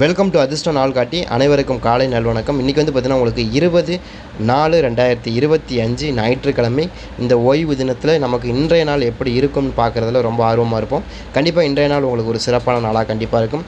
Welcome to அதிர்ஷ்ட நாள் காட்டி அனைவருக்கும் காலை நல்வணக்கம். இன்றைக்கி வந்து பார்த்திங்கன்னா உங்களுக்கு இருபது நாலு ரெண்டாயிரத்தி இருபத்தி அஞ்சு ஞாயிற்றுக்கிழமை. இந்த ஓய்வு தினத்தில் நமக்கு இன்றைய நாள் எப்படி இருக்கும்னு பார்க்குறதுல ரொம்ப ஆர்வமாக இருப்போம். கண்டிப்பாக இன்றைய நாள் உங்களுக்கு ஒரு சிறப்பான நாளாக கண்டிப்பாக இருக்கும்.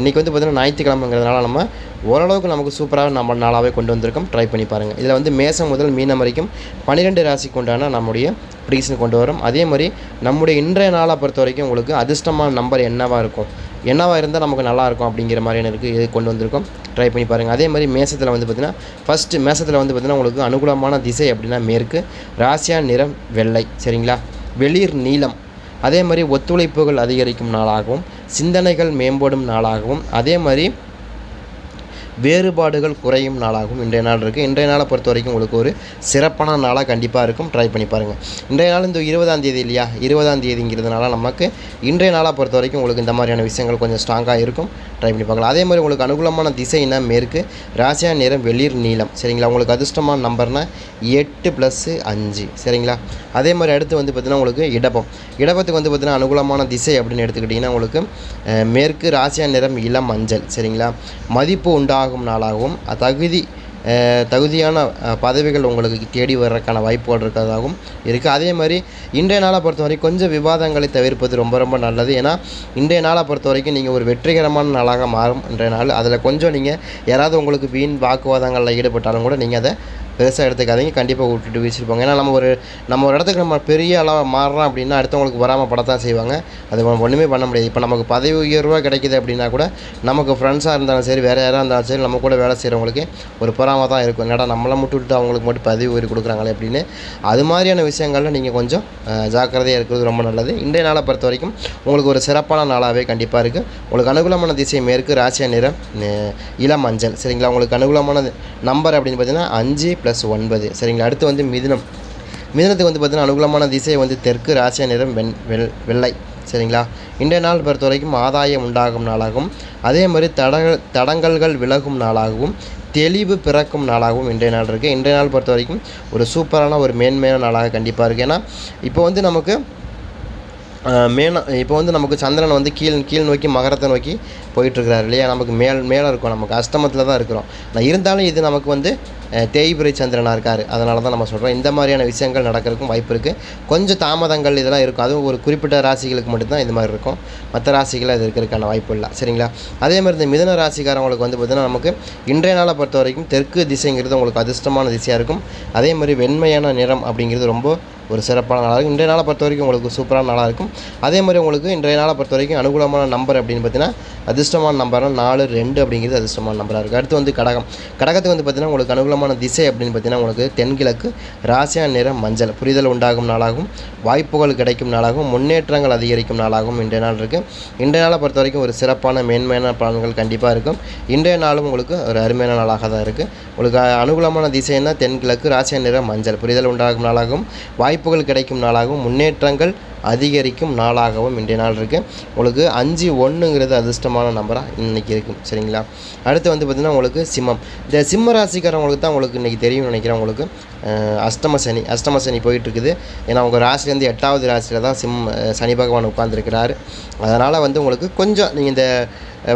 இன்றைக்கி வந்து பார்த்திங்கன்னா ஞாயிற்றுக்கிழமைங்கிறதுனால நம்ம ஓரளவுக்கு நமக்கு சூப்பராக நம்ம நாளாகவே கொண்டு வந்திருக்கோம். ட்ரை பண்ணி பாருங்கள் இதில் வந்து மேசம் முதல் மீனம் வரைக்கும் பன்னிரெண்டு ராசிக்கு உண்டான நம்முடைய ப்ரீசன் கொண்டு வரும். அதே மாதிரி நம்முடைய இன்றைய நாளை பொறுத்த வரைக்கும் உங்களுக்கு அதிர்ஷ்டமான நம்பர் என்னவாக இருக்கும்? என்னவாக இருந்தால் நமக்கு நல்லாயிருக்கும் அப்படிங்கிற மாதிரியான இருக்குது இது கொண்டு வந்திருக்கோம். ட்ரை பண்ணி பாருங்கள் அதே மாதிரி மேசத்தில் வந்து பார்த்திங்கன்னா ஃபஸ்ட்டு மேசத்தில் வந்து பார்த்திங்கன்னா உங்களுக்கு அனுகூலமான திசை அப்படின்னா மேற்கு ராசியா நிறம் வெள்ளை. சரிங்களா? வெளிர் நீளம். அதே மாதிரி ஒத்துழைப்புகள் அதிகரிக்கும் நாளாகவும் சிந்தனைகள் மேம்படும் நாளாகவும் அதே மாதிரி வேறுபாடுகள் குறையும் நாளாகவும் இன்றைய நாள் இருக்குது இன்றைய நாளை பொறுத்த வரைக்கும் உங்களுக்கு ஒரு சிறப்பான நாளாக கண்டிப்பாக இருக்கும். ட்ரை பண்ணி பாருங்கள் இன்றைய நாள் இந்த இருபதாம் தேதி இல்லையா? இருபதாம் தேதிங்கிறதுனால நமக்கு இன்றைய நாளை பொறுத்த வரைக்கும் உங்களுக்கு இந்த மாதிரியான விஷயங்கள் கொஞ்சம் ஸ்ட்ராங்காக இருக்கும். ட்ரை பண்ணி பார்க்கலாம். அதே மாதிரி உங்களுக்கு அனுகூலமான திசைனா மேற்கு ராசியா நிறம் வெளிர் நீளம். சரிங்களா? உங்களுக்கு அதிர்ஷ்டமான நம்பர்னால் எட்டு ப்ளஸ்ஸு அஞ்சு. சரிங்களா? அதே மாதிரி அடுத்து வந்து பார்த்திங்கன்னா உங்களுக்கு இடப்பம். இடப்பத்துக்கு வந்து பார்த்திங்கன்னா அனுகூலமான திசை அப்படின்னு எடுத்துக்கிட்டிங்கன்னா உங்களுக்கு மேற்கு ராசியா நிறம் இளம் மஞ்சள். சரிங்களா? மதிப்பு உண்டாகும் நாளாகவும் தகுதி தகுதியான பதவிகள் உங்களுக்கு தேடி வர்றதுக்கான வாய்ப்புகள் இருக்கிறதாகவும் இருக்குது அதே மாதிரி இன்றைய நாளை பொறுத்த வரைக்கும் கொஞ்சம் விவாதங்களை தவிர்ப்பது ரொம்ப ரொம்ப நல்லது. ஏன்னா இன்றைய நாளை பொறுத்த வரைக்கும் நீங்கள் ஒரு வெற்றிகரமான நாளாக மாறும் இன்றைய நாள். அதில் கொஞ்சம் நீங்கள் யாராவது உங்களுக்கு வீண் வாக்குவாதங்களில் ஈடுபட்டாலும் கூட நீங்கள் அதை பெருசாக எடுத்துக்காதீங்க. கண்டிப்பாக விட்டுட்டு வீசிருப்பாங்க ஏன்னா நம்ம ஒரு நம்ம ஒரு இடத்துக்கு நம்ம பெரிய அளவாக மாறுறோம் அப்படின்னா அடுத்தவங்களுக்கு வராமல் படத்தான் செய்வாங்க. அது நம்ம ஒன்றுமே பண்ண முடியாது. இப்போ நமக்கு பதவி உயர்வாக கிடைக்குது அப்படின்னா கூட நமக்கு ஃப்ரெண்ட்ஸாக இருந்தாலும் சரி வேறு யாராக இருந்தாலும் சரி நம்ம கூட வேலை செய்கிறவங்களுக்கு ஒரு பொறாமல் தான் இருக்கும். என்னடா நம்மளை மட்டும் விட்டு அவங்களுக்கு மட்டும் பதவி உயர் கொடுக்குறாங்களே அப்படின்னு. அது மாதிரியான விஷயங்களில் நீங்கள் கொஞ்சம் ஜாக்கிரதையாக இருக்கிறது ரொம்ப நல்லது. இன்றைய நாளை பொறுத்த வரைக்கும் உங்களுக்கு ஒரு சிறப்பான நாளாகவே கண்டிப்பாக இருக்குது உங்களுக்கு அனுகூலமான திசை மேற்கு ராசியா நிறம் இளம் மஞ்சள் சரிங்களா? உங்களுக்கு அனுகூலமான நம்பர் அப்படின்னு பார்த்தீங்கன்னா அஞ்சு ப்ளஸ் ப்ளஸ் ஒன்பது. சரிங்களா? அடுத்து வந்து மிதுனம். மிதனத்துக்கு வந்து பார்த்தீங்கன்னா அனுகூலமான திசை வந்து தெற்கு ராசிய நிறம் வெண் வெள் வெள்ளை. சரிங்களா? இன்றைய நாள் பொறுத்த வரைக்கும் ஆதாயம் உண்டாகும் நாளாகவும் அதே மாதிரி தடங்கள் தடங்கல்கள் விலகும் நாளாகவும் தெளிவு பிறக்கும் நாளாகவும் இன்றைய நாள் இருக்குது இன்றைய நாள் பொறுத்த வரைக்கும் ஒரு சூப்பரான ஒரு மேன்மையான நாளாக கண்டிப்பாக இருக்குது ஏன்னா இப்போ வந்து நமக்கு மேன இப்போ வந்து நமக்கு சந்திரன் வந்து கீழ் கீழ் நோக்கி மகரத்தை நோக்கி போயிட்டுருக்கிறாரு இல்லையா? நமக்கு மேல் மேலே இருக்கும். நமக்கு அஷ்டமத்தில் தான் இருக்கிறோம். நான் இருந்தாலும் இது நமக்கு வந்து தேய்பிரை சந்திரனாக இருக்கார். அதனால தான் நம்ம சொல்கிறோம் இந்த மாதிரியான விஷயங்கள் நடக்கிறதுக்கும் வாய்ப்பு இருக்குது கொஞ்சம் தாமதங்கள் இதெல்லாம் இருக்கும். அதுவும் ஒரு குறிப்பிட்ட ராசிகளுக்கு மட்டும்தான் இது மாதிரி இருக்கும். மற்ற ராசிகளை அது இருக்கிறதுக்கான வாய்ப்பு இல்லை. சரிங்களா? அதே மாதிரி இந்த மிதன ராசிக்காரவங்களுக்கு வந்து பார்த்திங்கன்னா நமக்கு இன்றைய நாளை பொறுத்த வரைக்கும் தெற்கு திசைங்கிறது உங்களுக்கு அதிர்ஷ்டமான திசையாக இருக்கும். அதே மாதிரி வெண்மையான நிறம் அப்படிங்கிறது ரொம்ப ஒரு சிறப்பான நாளாக இருக்கும். இன்றைய நாளை பொறுத்த வரைக்கும் உங்களுக்கு சூப்பரான நாளாக இருக்கும். அதே மாதிரி உங்களுக்கு இன்றைய நாளை பொறுத்த வரைக்கும் அனுகூலமான நம்பர் அப்படின்னு பார்த்தீங்கன்னா அதிர்ஷ்டமான நம்பர்னால் நாலு ரெண்டு அப்படிங்கிறது அதிர்ஷ்டமான நம்பராக இருக்குது அடுத்து வந்து கடகம். கடகத்துக்கு வந்து பார்த்தீங்கன்னா உங்களுக்கு அனுகூலமான திசை அப்படின்னு பார்த்தீங்கன்னா உங்களுக்கு தென்கிழக்கு ராசியா நிறம் மஞ்சள். புரிதல் உண்டாகும் நாளாகவும் வாய்ப்புகள் கிடைக்கும் நாளாகவும் முன்னேற்றங்கள் அதிகரிக்கும் நாளாகவும் இன்றைய நாள் இருக்குது இன்றைய நாளை பொறுத்த வரைக்கும் ஒரு சிறப்பான மேன்மையான பலன்கள் கண்டிப்பாக இருக்கும். இன்றைய நாளும் உங்களுக்கு ஒரு அருமையான நாளாக தான் இருக்குது உங்களுக்கு அனுகூலமான திசைன்னா தென்கிழக்கு ராசியா நிறம் மஞ்சள். புரிதல் உண்டாகும் நாளாகவும் வாய்ப்புகள் கிடைக்கும் நாளாகவும் முன்னேற்றங்கள் அதிகரிக்கும் நாளாகவும் இன்றைய நாள் இருக்குது உங்களுக்கு அஞ்சு ஒன்றுங்கிறது அதிர்ஷ்டமான நம்பராக இன்றைக்கி இருக்கும். சரிங்களா? அடுத்து வந்து பார்த்திங்கன்னா உங்களுக்கு சிம்மம். இந்த சிம்ம ராசிக்காரவங்களுக்கு தான் உங்களுக்கு இன்றைக்கி தெரியும்னு நினைக்கிறேன் உங்களுக்கு. அஷ்டம சனி அஷ்டம சனி போயிட்டுருக்குது. ஏன்னா உங்கள் ராசிலேருந்து எட்டாவது ராசியில் தான் சிம் சனி பகவான் உட்காந்துருக்கிறாரு அதனால் வந்து உங்களுக்கு கொஞ்சம் நீங்கள் இந்த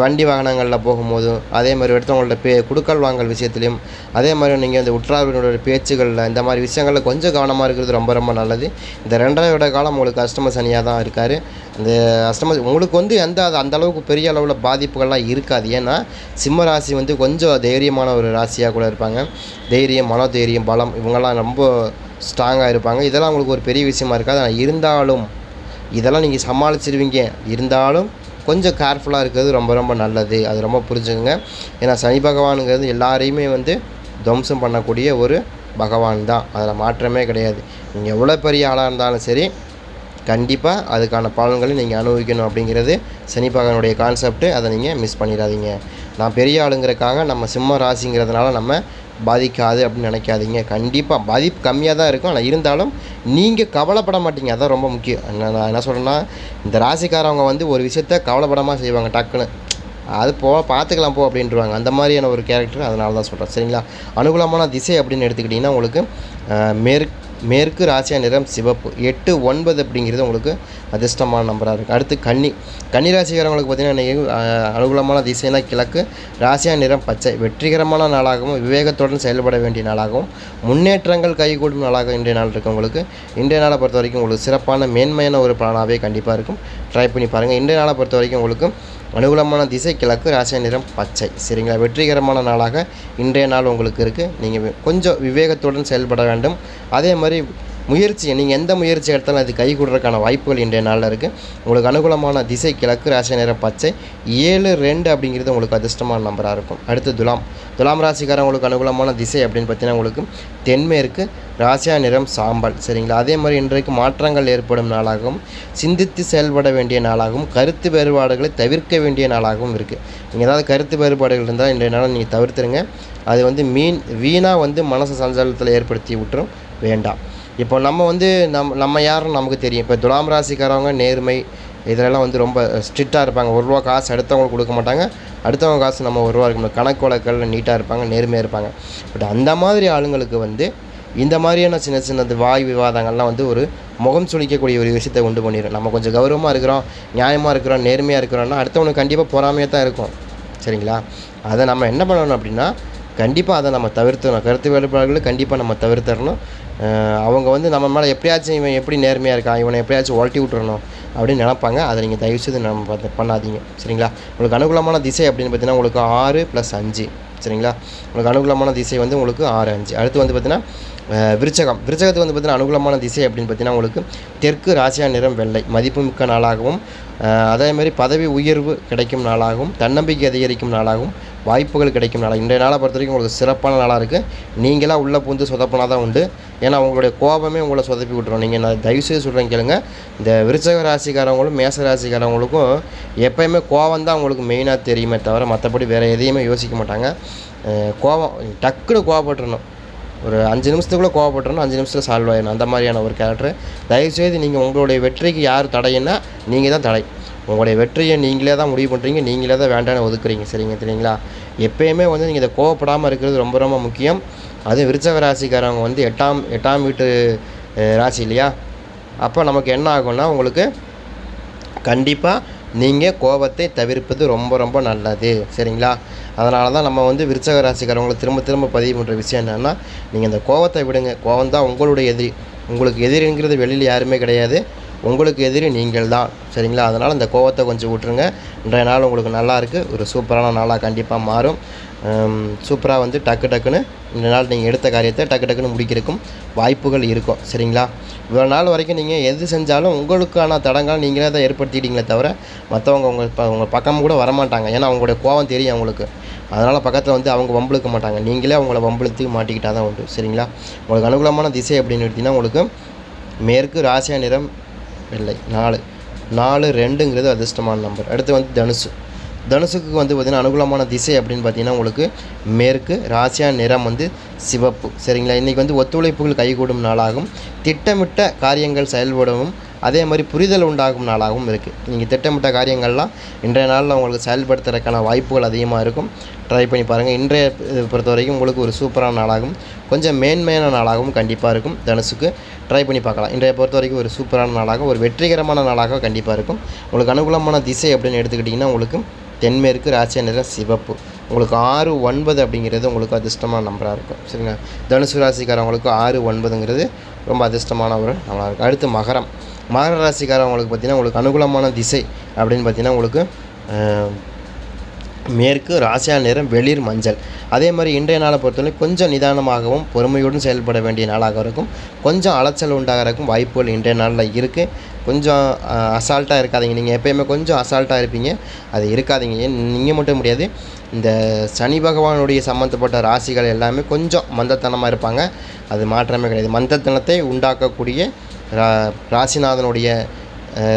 வண்டி வாகனங்களில் போகும்போதும் அதே மாதிரி எடுத்தவங்கள்ட்ட பே குடுக்கல் வாங்கல் விஷயத்துலையும் அதே மாதிரி நீங்கள் இந்த உற்றார்களுடைய பேச்சுகளில் இந்த மாதிரி விஷயங்களில் கொஞ்சம் கவனமாக இருக்கிறது ரொம்ப ரொம்ப நல்லது. இந்த ரெண்டரை விட காலம் உங்களுக்கு கஸ்டமர் சனியாக தான் இருக்கார். இந்த கஸ்டமர் உங்களுக்கு வந்து எந்த அது அந்த அளவுக்கு பெரிய அளவில் பாதிப்புகள்லாம் இருக்காது. ஏன்னா சிம்ம ராசி வந்து கொஞ்சம் தைரியமான ஒரு ராசியாக கூட இருப்பாங்க. தைரியம் மனோதைரியம் பலம் இவங்கெல்லாம் ரொம்ப ஸ்ட்ராங்காக இருப்பாங்க. இதெல்லாம் உங்களுக்கு ஒரு பெரிய விஷயமா இருக்காது. ஆனால் இருந்தாலும் இதெல்லாம் நீங்கள் சமாளிச்சிருவீங்க. இருந்தாலும் கொஞ்சம் கேர்ஃபுல்லாக இருக்கிறது ரொம்ப ரொம்ப நல்லது. அது ரொம்ப புரிஞ்சுக்கோங்க. ஏன்னா சனி பகவானுங்கிறது எல்லாரையுமே வந்து துவம்சம் பண்ணக்கூடிய ஒரு பகவான் தான். அதில் மாற்றமே கிடையாது. நீங்கள் எவ்வளோ பெரிய ஆளாக இருந்தாலும் சரி கண்டிப்பாக அதுக்கான பலன்களை நீங்கள் அனுபவிக்கணும் அப்படிங்கிறது சனி பகவானுடைய கான்செப்ட்டு அதை நீங்கள் மிஸ் பண்ணிடாதீங்க. நான் பெரிய ஆளுங்கிறக்காக நம்ம சிம்ம ராசிங்கிறதுனால நம்ம பாதிக்காது அப்படின்னு நினைக்காதீங்க. கண்டிப்பாக பாதிப்பு கம்மியாக தான் இருக்கும். ஆனால் இருந்தாலும் நீங்கள் கவலைப்பட மாட்டீங்க. அதான் ரொம்ப முக்கியம். என்ன நான் என்ன சொல்கிறேன்னா இந்த ராசிக்காரவங்க வந்து ஒரு விஷயத்த கவலைப்படாமல் செய்வாங்க டக்குன்னு. அது போ பார்த்துக்கலாம் போ அப்படின்ட்டுருவாங்க அந்த மாதிரியான ஒரு கேரக்டர் அதனால தான் சொல்கிறேன் சரிங்களா? அனுகூலமான திசை அப்படின்னு எடுத்துக்கிட்டிங்கன்னா உங்களுக்கு மேற்கு மேற்கு ராசியா நிறம் சிவப்பு. எட்டு ஒன்பது அப்படிங்கிறது உங்களுக்கு அதிர்ஷ்டமான நம்பராக இருக்குது அடுத்து கன்னி. கன்னி ராசிக்காரங்களுக்கு பார்த்தீங்கன்னா அனுகூலமான திசைனா கிழக்கு. ராசியா நிறம் பச்சை. வெற்றிகரமான நாளாகவும் விவேகத்துடன் செயல்பட வேண்டிய நாளாகவும் முன்னேற்றங்கள் கைகூடும் நாளாக இன்றைய நாள் இருக்குது உங்களுக்கு. இன்றைய நாளை பொறுத்த வரைக்கும் உங்களுக்கு சிறப்பான மேன்மையான ஒரு பலனாகவே கண்டிப்பாக இருக்கும். ட்ரை பண்ணி பாருங்கள் இன்றைய நாளை பொறுத்த வரைக்கும் உங்களுக்கு அனுகூலமான திசை கிழக்கு ராசியா நிறம் பச்சை. சரிங்களா? வெற்றிகரமான நாளாக இன்றைய நாள் உங்களுக்கு இருக்குது நீங்கள் கொஞ்சம் விவேகத்துடன் செயல்பட வேண்டும். அதே மாதிரி முயற்சி நீங்கள் எந்த முயற்சி எடுத்தாலும் அது கைகூடுறதுக்கான வாய்ப்புகள் இன்றைய நாளில் இருக்குது உங்களுக்கு அனுகூலமான திசை கிழக்கு ராசி நிறம் பச்சை ஏழு ரெண்டு அப்படிங்கிறது உங்களுக்கு அதிர்ஷ்டமான நம்பராக இருக்கும். அடுத்து துலாம். துலாம் ராசிக்காரங்களுக்கு அனுகூலமான திசை அப்படின்னு பார்த்தீங்கன்னா உங்களுக்கு தென்மேற்கு ராசியா நிறம் சாம்பல் சரிங்களா? அதே மாதிரி இன்றைக்கு மாற்றங்கள் ஏற்படும் நாளாகவும் சிந்தித்து செயல்பட வேண்டிய நாளாகவும் கருத்து வேறுபாடுகளை தவிர்க்க வேண்டிய நாளாகவும் இருக்குது நீங்கள் ஏதாவது கருத்து வேறுபாடுகள் இருந்தால் இன்றைய நாள் நீங்கள் தவிர்த்துருங்க. அது வந்து மீன் வீணாக வந்து மனசு சஞ்சலத்தில் ஏற்படுத்தி விட்டுரும். வேண்டாம். இப்போ நம்ம வந்து நம் நம்ம யாருன்னு நமக்கு தெரியும். இப்போ துலாம் ராசிக்காரவங்க நேர்மை இதிலெல்லாம் வந்து ரொம்ப ஸ்ட்ரிக்டாக இருப்பாங்க. ஒரு ரூபா காசு அடுத்தவங்களுக்கு கொடுக்க மாட்டாங்க. அடுத்தவங்க காசு நம்ம ஒரு ரூபா இருக்கணும். கணக்கு வழக்கில் நீட்டாக இருப்பாங்க நேர்மையாக இருப்பாங்க. பட் அந்த மாதிரி ஆளுங்களுக்கு வந்து இந்த மாதிரியான சின்ன சின்ன வாய் விவாதங்கள்லாம் வந்து ஒரு முகம் சுழிக்கக்கூடிய ஒரு விஷயத்தை உண்டு பண்ணிடும் நம்ம கொஞ்சம் கௌரவமாக இருக்கிறோம் நியாயமாக இருக்கிறோம் நேர்மையாக இருக்கிறோம்னா அடுத்தவனுக்கு கண்டிப்பாக பொறாமையாக தான் இருக்கும். சரிங்களா? அதை நம்ம என்ன பண்ணணும் அப்படின்னா கண்டிப்பாக அதை நம்ம தவிர்த்தணும் கருத்து வேறுபாடுகளை கண்டிப்பாக நம்ம தவிர்த்தரணும் அவங்க வந்து நம்ம மேலே எப்படியாச்சும் இவன் எப்படி நேர்மையாக இருக்கான் இவனை எப்படியாச்சும் ஒழட்டி விட்டுறணும் அப்படின்னு நினைப்பாங்க. அதை நீங்கள் தயவுசெய்து நம்ம பார்த்து பண்ணாதீங்க. சரிங்களா? உங்களுக்கு அனுகூலமான திசை அப்படின்னு பார்த்தீங்கன்னா உங்களுக்கு ஆறு ப்ளஸ் அஞ்சு. சரிங்களா? உங்களுக்கு அனுகூலமான திசை வந்து உங்களுக்கு ஆறு அஞ்சு. அடுத்து வந்து பார்த்தீங்கன்னா விருச்சகம். விருச்சகத்துக்கு வந்து பார்த்தீங்கன்னா அனுகூலமான திசை அப்படின்னு பார்த்தீங்கன்னா உங்களுக்கு தெற்கு ராசியா நிறம் வெள்ளை. மதிப்புமிக்க நாளாகவும் அதேமாதிரி அதே மாதிரி பதவி உயர்வு கிடைக்கும் நாளாகவும் தன்னம்பிக்கை அதிகரிக்கும் நாளாகவும் வாய்ப்புகள் கிடைக்கும் நாளாக இன்றைய நாளை பொறுத்த வரைக்கும் உங்களுக்கு சிறப்பான நாளாக இருக்குது நீங்களாக உள்ளே பூந்து சொதப்பினா தான் உண்டு. ஏன்னா உங்களுடைய கோபமே உங்களை சொதப்பி விட்டுரும். நீங்கள் நான் தயவுசெய்து சொல்கிறேன் கேளுங்க. இந்த விருச்சக ராசிக்காரவங்களும் மேச ராசிக்காரவங்களுக்கும் எப்பயுமே கோபம் தான் உங்களுக்கு மெயினாக தெரியுமே தவிர மற்றபடி வேறு எதையுமே யோசிக்க மாட்டாங்க. கோபம் டக்குன்னு கோவப்பட்டுருணும் ஒரு அஞ்சு நிமிஷத்துக்குள்ளே கோவப்பட்டுறணும் அஞ்சு நிமிஷத்தில் சால்வ் ஆயிடணும். அந்த மாதிரியான ஒரு கேரக்டர் தயவுசெய்து நீங்கள் உங்களுடைய வெற்றிக்கு யார் தடைன்னா நீங்கள் தான் தடை. உங்களுடைய வெற்றியை நீங்களே தான் முடிவு பண்ணுறீங்க நீங்களே தான் வேண்டாம்னு ஒதுக்குறீங்க. சரிங்க தெரியுங்களா? எப்பயுமே வந்து நீங்கள் இதை கோவப்படாமல் இருக்கிறது ரொம்ப ரொம்ப முக்கியம். அது விருச்சக ராசிக்காரவங்க வந்து எட்டாம் எட்டாம் வீட்டு ராசி இல்லையா? அப்போ நமக்கு என்ன ஆகும்னா உங்களுக்கு கண்டிப்பாக நீங்கள் கோபத்தை தவிர்ப்பது ரொம்ப ரொம்ப நல்லது. சரிங்களா? அதனால தான் நம்ம வந்து விருச்சக ராசிக்காரவங்களை திரும்ப திரும்ப பதிவு பண்ணுற விஷயம் என்னென்னா நீங்கள் இந்த கோபத்தை விடுங்க. கோபம் தான் உங்களுடைய எதிரி. உங்களுக்கு எதிரிங்கிறது வெளியில் யாருமே கிடையாது. உங்களுக்கு எதிரி நீங்கள் தான். சரிங்களா? அதனால் இந்த கோவத்தை கொஞ்சம் விட்டுருங்க. இன்றைய நாள் உங்களுக்கு நல்லா இருக்குது ஒரு சூப்பரான நாளாக கண்டிப்பாக மாறும். சூப்பராக வந்து டக்கு டக்குன்னு இந்த நாள் நீங்கள் எடுத்த காரியத்தை டக்கு டக்குன்னு முடிக்கிறக்கும் வாய்ப்புகள் இருக்கும். சரிங்களா? இவ்வளோ நாள் வரைக்கும் நீங்கள் எது செஞ்சாலும் உங்களுக்கான தடங்கள் நீங்களே தான் ஏற்படுத்திட்டீங்களே தவிர மற்றவங்க உங்கள் ப உங்கள் பக்கம் கூட வரமாட்டாங்க. ஏன்னா அவங்களுடைய கோவம் தெரியும் அவங்களுக்கு. அதனால் பக்கத்தில் வந்து அவங்க வம்பிழுக்க மாட்டாங்க. நீங்களே அவங்கள வம்பிழுத்து மாட்டிக்கிட்டால் தான் உண்டு. சரிங்களா? உங்களுக்கு அனுகூலமான திசை அப்படின்னு எடுத்திங்கன்னா உங்களுக்கு மேற்கு ராசியா நிறம் வெள்ளை நாலு. நாலு ரெண்டுங்கிறது அதிர்ஷ்டமான நம்பர். அடுத்து வந்து தனுசு. தனுசுக்கு வந்து பார்த்திங்கன்னா அனுகூலமான திசை அப்படின்னு பார்த்தீங்கன்னா உங்களுக்கு மேற்கு ராசியா நிறம் வந்து சிவப்பு. சரிங்களா? இன்றைக்கி வந்து ஒத்துழைப்புகள் கைகூடும் நாளாகும் திட்டமிட்ட காரியங்கள் செயல்படவும் அதே மாதிரி புரிதல் உண்டாகும் நாளாகவும் இருக்குது நீங்கள் திட்டமிட்ட காரியங்கள்லாம் இன்றைய நாளில் உங்களுக்கு செயல்படுத்துறதுக்கான வாய்ப்புகள் அதிகமாக இருக்கும். ட்ரை பண்ணி பாருங்கள் இன்றைய பொறுத்த வரைக்கும் உங்களுக்கு ஒரு சூப்பரான நாளாகும். கொஞ்சம் மேன்மையான நாளாகவும் கண்டிப்பாக இருக்கும். தனுசுக்கு ட்ரை பண்ணி பார்க்கலாம். இன்றைய பொறுத்த வரைக்கும் ஒரு சூப்பரான நாளாக ஒரு வெற்றிகரமான நாளாக கண்டிப்பாக இருக்கும். உங்களுக்கு அனுகூலமான திசை அப்படின்னு எடுத்துக்கிட்டிங்கன்னா உங்களுக்கு தென்மேற்கு ராசிய நிறம் சிவப்பு. உங்களுக்கு ஆறு ஒன்பது அப்படிங்கிறது உங்களுக்கு அதிர்ஷ்டமான நம்பராக இருக்கும். சரிங்களா? தனுசு ராசிக்காரவங்களுக்கு ஆறு ஒன்பதுங்கிறது ரொம்ப அதிர்ஷ்டமான ஒரு நம்பராக இருக்கும். அடுத்து மகரம். மகர ராசிக்காரவங்களுக்கு பார்த்தீங்கன்னா உங்களுக்கு அனுகூலமான திசை அப்படின்னு பார்த்தீங்கன்னா உங்களுக்கு மேற்கு ராசியா நிறம் வெளிர் மஞ்சள். அதே மாதிரி இன்றைய நாளை பொறுத்தவரை கொஞ்சம் நிதானமாகவும் பொறுமையுடன் செயல்பட வேண்டிய நாளாக இருக்கும். கொஞ்சம் அலைச்சல் உண்டாகிறக்கும் வாய்ப்புகள் இன்றைய நாளில் இருக்குது கொஞ்சம் அசால்ட்டாக இருக்காதீங்க. நீங்கள் எப்பயுமே கொஞ்சம் அசால்ட்டாக இருப்பீங்க. அது இருக்காதீங்க. ஏன்? நீங்கள் மட்டும் முடியாது. இந்த சனி பகவானுடைய சம்மந்தப்பட்ட ராசிகள் எல்லாமே கொஞ்சம் மந்தத்தனமாக இருப்பாங்க. அது மாற்றமே கிடையாது. மந்தத்தனத்தை உண்டாக்கக்கூடிய ரா ராசிநாதனுடைய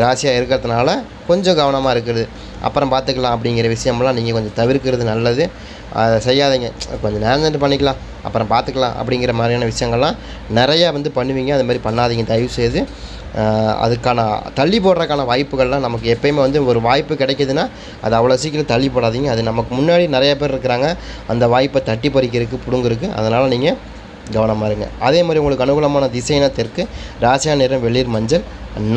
ராசியாக இருக்கிறதுனால கொஞ்சம் கவனமாக இருக்குது. அப்புறம் பார்த்துக்கலாம் அப்படிங்கிற விஷயம்லாம் நீங்கள் கொஞ்சம் தவிர்க்கிறது நல்லது. அதை செய்யாதீங்க. கொஞ்சம் நேரம் பண்ணிக்கலாம். அப்புறம் பார்த்துக்கலாம் அப்படிங்கிற மாதிரியான விஷயங்கள்லாம் நிறையா வந்து பண்ணுவீங்க. அது மாதிரி பண்ணாதீங்க. தயவுசெய்து. செய்து அதுக்கான தள்ளி போடுறதுக்கான வாய்ப்புகள்லாம் நமக்கு எப்பயுமே வந்து ஒரு வாய்ப்பு கிடைக்கிதுன்னா அது அவ்வளோ சீக்கிரம் தள்ளி போடாதீங்க. அது நமக்கு முன்னாடி நிறைய பேர் இருக்கிறாங்க. அந்த வாய்ப்பை தட்டி பறிக்கிறதுக்கு பிடுங்குறதுக்கு. அதனால் நீங்கள் கவனமாக இருங்க. அதே மாதிரி உங்களுக்கு அனுகூலமான திசைனா தெற்கு ராசியா நிறம் வெளிர் மஞ்சள்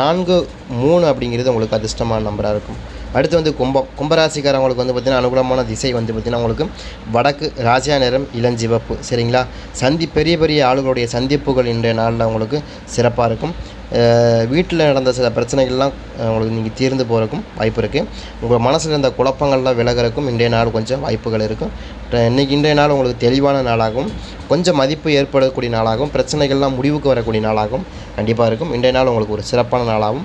நான்கு மூணு அப்படிங்கிறது உங்களுக்கு அதிர்ஷ்டமான நம்பராக இருக்கும். அடுத்து வந்து கும்பம். கும்பராசிக்காரவங்களுக்கு வந்து பார்த்திங்கன்னா அனுகூலமான திசை வந்து பார்த்திங்கன்னா உங்களுக்கு வடக்கு ராசியா நிறம் இளஞ்சிவப்பு. சரிங்களா? சந்தி பெரிய பெரிய ஆளுகளுடைய சந்திப்புகள் இன்றைய நாளில் உங்களுக்கு சிறப்பாக இருக்கும். வீட்டில் நடந்த சில பிரச்சனைகள்லாம் உங்களுக்கு நீங்கள் தீர்ந்து போகிறதுக்கும் வாய்ப்பு இருக்குது உங்கள் மனசில் இருந்த குழப்பங்கள்லாம் விலகிறக்கும் இன்றைய நாள் கொஞ்சம் வாய்ப்புகள் இருக்கும் இன்றைக்கி இன்னைக்கு இன்றைய நாள் உங்களுக்கு தெளிவான நாளாகும். கொஞ்சம் மதிப்பு ஏற்படக்கூடிய நாளாகும். பிரச்சனைகள்லாம் முடிவுக்கு வரக்கூடிய நாளாகும். கண்டிப்பாக இருக்கும். இன்றைய நாள் உங்களுக்கு ஒரு சிறப்பான நாளாகவும்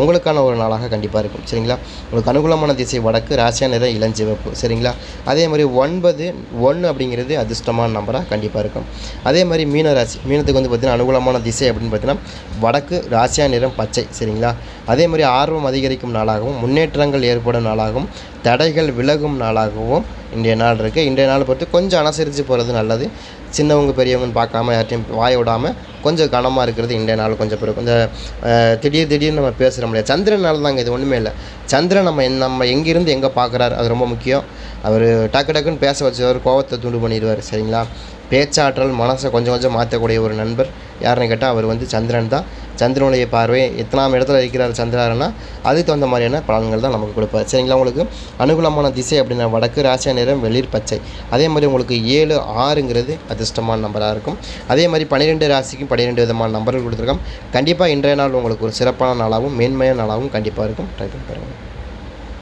உங்களுக்கான ஒரு நாளாக கண்டிப்பாக இருக்கும். சரிங்களா? உங்களுக்கு அனுகூலமான திசை வடக்கு ராசியா நிற இளஞ்சிவப்பு. சரிங்களா? அதே மாதிரி ஒன்பது ஒன்று அப்படிங்கிறது அதிர்ஷ்டமான நம்பராக கண்டிப்பாக இருக்கும். அதே மாதிரி மீன ராசி. மீனத்துக்கு வந்து பார்த்திங்கன்னா அனுகூலமான திசை அப்படின்னு பார்த்தீங்கன்னா வடக்கு ராசியா நிறம் பச்சை. சரிங்களா? அதே மாதிரி ஆர்வம் அதிகரிக்கும் நாளாகவும் முன்னேற்றங்கள் ஏற்படும் நாளாகவும் தடைகள் விலகும் நாளாகவும் இன்றைய நாள் இருக்குது இன்றைய நாள் பொறுத்து கொஞ்சம் அனுசரித்து போகிறது நல்லது. சின்னவங்க பெரியவங்கன்னு பார்க்காம யார்ட்டையும் வாய விடாமல் கொஞ்சம் கனமாக இருக்கிறது இன்றைய நாள் கொஞ்சம் பிறகு இந்த திடீர் திடீர்னு நம்ம பேசுகிற முடியாது. சந்திரனால் தாங்க இது ஒன்றுமே இல்லை. சந்திரன் நம்ம என் நம்ம எங்கேருந்து எங்கே பார்க்குறாரு அது ரொம்ப முக்கியம். அவர் டக்கு டக்குன்னு பேச வச்சவர் கோவத்தை தூண்டு பண்ணிடுவார் சரிங்களா? பேச்சாற்றல் மனசை கொஞ்சம் கொஞ்சம் மாற்றக்கூடிய ஒரு நண்பர். யாருன்னு கேட்டால் அவர் வந்து சந்திரன் தான். சந்திரனுடைய பார்வை எத்தனாம் இடத்துல இருக்கிறார் சந்திராருன்னா அதுக்கு தகுந்த மாதிரியான பலன்கள் தான் நமக்கு கொடுப்பார். சரிங்களா உங்களுக்கு? அனுகூலமான திசை அப்படின்னா வடக்கு ராசியா நிறம் வெளிர் பச்சை. அதே மாதிரி உங்களுக்கு ஏழு ஆறுங்கிறது அதிர்ஷ்டமான நம்பராக இருக்கும். அதே மாதிரி பன்னிரெண்டு ராசிக்கும் பன்னிரெண்டு விதமான நம்பர்கள் கொடுத்துருக்கோம் கண்டிப்பாக இன்றைய நாள் உங்களுக்கு ஒரு சிறப்பான நாளாகவும் மேன்மையான நாளாகவும் கண்டிப்பாக இருக்கும். ட்ரை பண்ணி பாருங்கள்